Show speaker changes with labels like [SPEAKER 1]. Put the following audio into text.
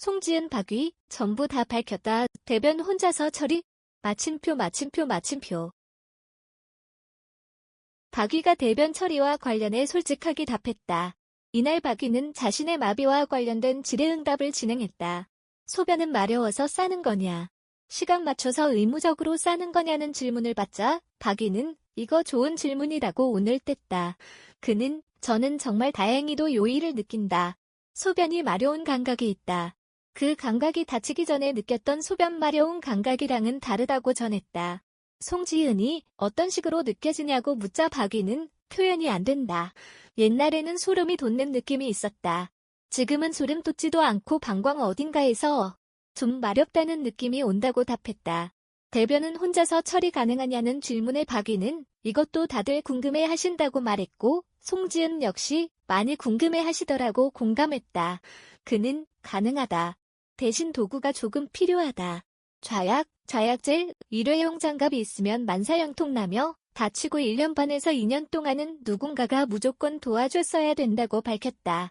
[SPEAKER 1] 송지은, 박위 전부 다 밝혔다. 대변 혼자서 처리. 마침표, 마침표, 마침표. 박위가 대변 처리와 관련해 솔직하게 답했다. 이날 박위는 자신의 마비와 관련된 질의응답을 진행했다. 소변은 마려워서 싸는 거냐? 시간 맞춰서 의무적으로 싸는 거냐는 질문을 받자 박위는 이거 좋은 질문이라고 오늘 뗐다. 그는 저는 정말 다행히도 요일을 느낀다. 소변이 마려운 감각이 있다. 그 감각이 다치기 전에 느꼈던 소변 마려운 감각이랑은 다르다고 전했다. 송지은이 어떤 식으로 느껴지냐고 묻자 박위는 표현이 안 된다. 옛날에는 소름이 돋는 느낌이 있었다. 지금은 소름 돋지도 않고 방광 어딘가에서 좀 마렵다는 느낌이 온다고 답했다. 대변은 혼자서 처리 가능하냐는 질문에 박위는 이것도 다들 궁금해 하신다고 말했고 송지은 역시 많이 궁금해 하시더라고 공감했다. 그는 가능하다. 대신 도구가 조금 필요하다. 좌약, 좌약젤, 일회용 장갑이 있으면 만사형통 나며 다치고 1년 반에서 2년 동안은 누군가가 무조건 도와줬어야 된다고 밝혔다.